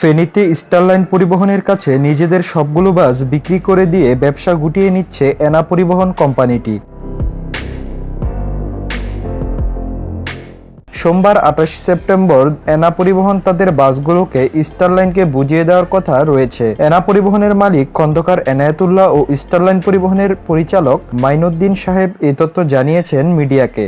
ফেনীতে স্টারলাইন পরিবহনের কাছে নিজেদের সবগুলো বাস বিক্রি করে দিয়ে ব্যবসা গুটিয়ে নিচ্ছে এনা পরিবহন কোম্পানিটি। সোমবার আঠাশ সেপ্টেম্বর এনা পরিবহন তাদের বাসগুলোকে স্টারলাইনকে বুঝিয়ে দেওয়ার কথা রয়েছে। এনা পরিবহনের মালিক খন্দকার এনায়েতুল্লাহ ও স্টারলাইন পরিবহনের পরিচালক মাইনুদ্দিন সাহেব এ তথ্য জানিয়েছেন মিডিয়াকে।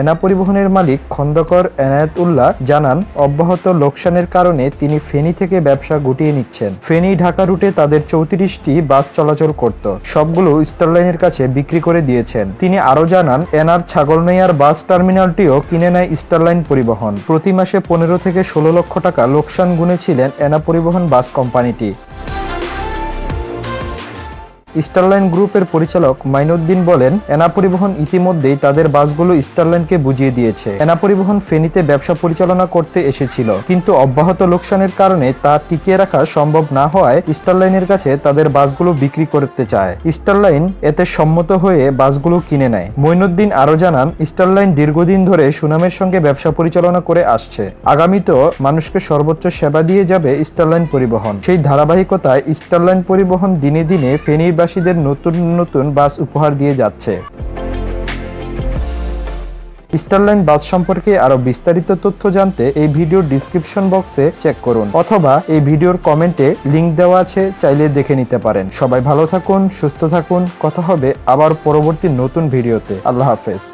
এনা পরিবহনের মালিক খন্দকর এনায়েতুল্লাহ জানান, অব্যাহত লোকসানের কারণে তিনি ফেনী থেকে ব্যবসা গুটিয়ে নিচ্ছেন। ফেনী ঢাকা রুটে তাদের চৌত্রিশটি বাস চলাচল করত। সবগুলো স্টারলাইনের কাছে বিক্রি করে দিয়েছেন। তিনি আরও জানান, এনার ছাগলনাইয়ার বাস টার্মিনালটিও কিনে নেয় স্টারলাইন পরিবহন। প্রতি মাসে পনেরো থেকে ষোলো লক্ষ টাকা লোকসান গুনেছিলেন এনা পরিবহন বাস কোম্পানিটি। স্টারলাইন গ্রুপের পরিচালক মাইনুদ্দিন বলেন এনা পরিবহন ইতিমধ্যেই তাদের বাসগুলো স্টারলাইনকে বুঝিয়ে দিয়েছে। এনা পরিবহন ফেনীতে ব্যবসা পরিচালনা করতে এসেছিল, কিন্তু অব্যাহত লোকসানের কারণে তা টিকিয়ে রাখা সম্ভব না হওয়ায় স্টারলাইনের কাছে তাদের বাসগুলো বিক্রি করতে চায়। স্টারলাইন এতে সম্মত হয়ে বাসগুলো কিনে নেয়। মইনুদ্দিন আরও জানান, স্টারলাইন দীর্ঘদিন ধরে সুনামের সঙ্গে ব্যবসা পরিচালনা করে আসছে। আগামীতেও মানুষকে সর্বোচ্চ সেবা দিয়ে যাবে স্টারলাইন পরিবহন। সেই ধারাবাহিকতায় স্টারলাইন পরিবহন দিনে দিনে ফেনীর বাসীদের নতুন নতুন বাস উপহার দিয়ে যাচ্ছে। স্টারলাইন বাস সম্পর্কে আরও বিস্তারিত তথ্য জানতে এই ভিডিওর ডিসক্রিপশন বক্সে চেক করুন, অথবা এই ভিডিওর কমেন্টে লিংক দেওয়া আছে, চাইলে দেখে নিতে পারেন। সবাই ভালো থাকুন, সুস্থ থাকুন, কথা হবে আবার পরবর্তী নতুন ভিডিওতে। আল্লাহ হাফেজ।